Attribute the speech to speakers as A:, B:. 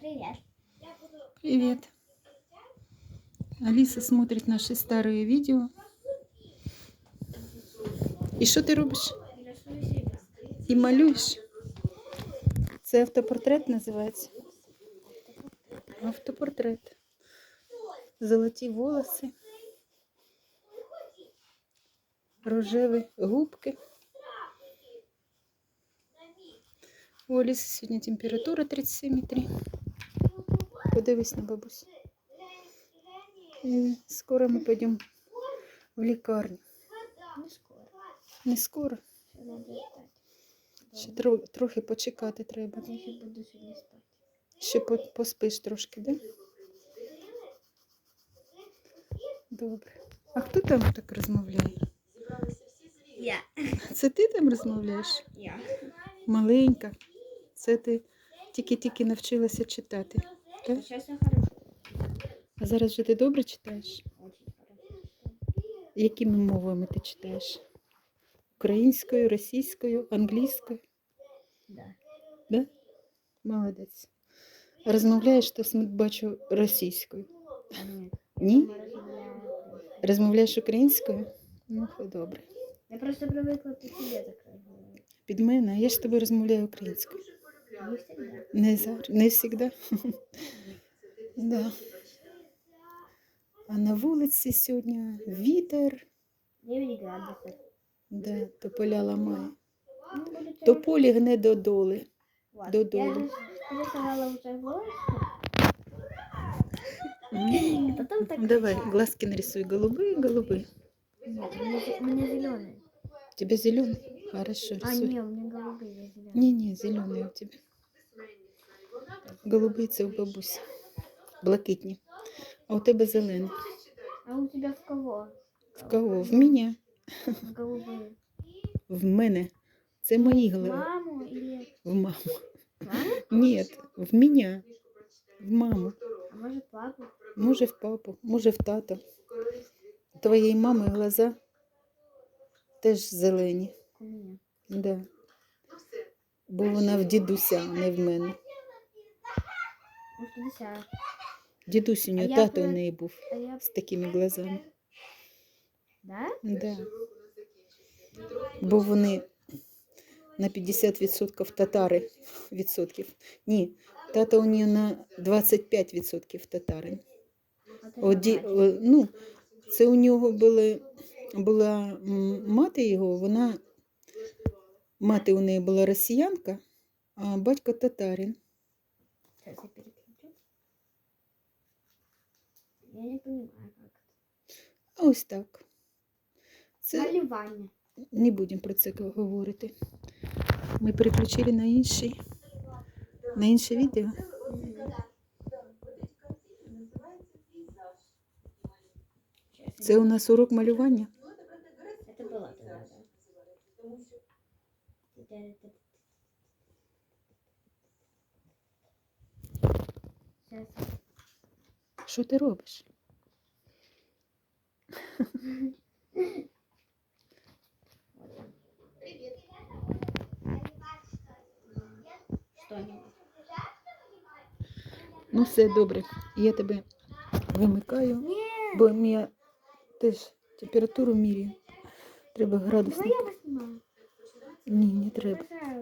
A: Привет.
B: Привет. Алиса смотрит наши старые видео. І що ти робиш?
A: Рисую себя.
B: І малюєш? Це автопортрет називається. Автопортрет. Золоті волоси. Рожеві губки. У Аліси сьогодні температура 37,3. Подивись на бабусь. І скоро ми підемо в лікарню.
A: Не скоро.
B: Не скоро.
A: Ще
B: тро- трохи почекати треба.
A: Ще буду сьогодні спати.
B: Ще по- поспиш трошки, да? Добре. А хто там так розмовляє?
A: Я.
B: Це ти там розмовляєш?
A: Я.
B: Маленька. Це ти тільки-тільки навчилася читати. Так?
A: Сейчас я хорошо.
B: А зараз вже ти добре читаєш? Якими мовами ти читаєш? Українською, російською, англійською?
A: Да.
B: Да? Молодець. Розмовляєш, то бачу російською. Ні?
A: Розмовляю.
B: Розмовляєш українською? Ну, добре.
A: Я просто привыкла по себе так разговаривать.
B: Під мене, а я ж з тобою розмовляю українською.
A: Не всегда.
B: Не завжди, не завжди. да. А на вулиці сьогодні вітер,
A: 9 градусов.
B: да, то поля ламає.
A: Ну, буду
B: То
A: тебе-
B: полі гне додоли.
A: Вот.
B: додолу.
A: Я рис- рисовала уже волосы.
B: М.
A: И потом так...
B: Давай, глазки нарисуй. Голубые, голубые.
A: Нет, у меня, зе- у меня зеленый.
B: У тебя зеленый? Хорошо,
A: А,
B: рисуй.
A: не, у меня голубые, я зеленый.
B: Ні-ні, зелений у тебе. Голубий це у бабусі. Блакитні. А у тебе зелений.
A: А у тебя в кого?
B: В кого? В мене.
A: Голубые.
B: В мене. Це мої
A: В
B: голови.
A: маму или...
B: В маму.
A: Маму?
B: Ні, в мене. В маму.
A: А может папу?
B: Може в папу, може в тата. Твоєї мами глаза теж зелені.
A: У.
B: Да. Бо вона в дідуся, а не в мене. Дідусь у
A: А
B: нього
A: я
B: тато у неї був
A: А я...
B: з такими глазами.
A: Да?
B: Да. Бо вони на 50% татари відсотків. Ні, тато у нього на 25% татарин.
A: А ты
B: От, ді-
A: что
B: о, ну, це у нього були, була мати його, вона, мати у неї була росіянка, а батько татарин.
A: я переключу. Я не понимаю, как
B: А ось так.
A: это.
B: Це
A: Малевание.
B: не будемо про це говорити. Ми переключили на інший, на інше відео.
A: Сейчас я-
B: Це у нас урок малювання.
A: Это было
B: Що ти робиш? Ну, все добре. Я тебе вимикаю, бо я теж температуру міряю. Треба градусник. Ні, не треба.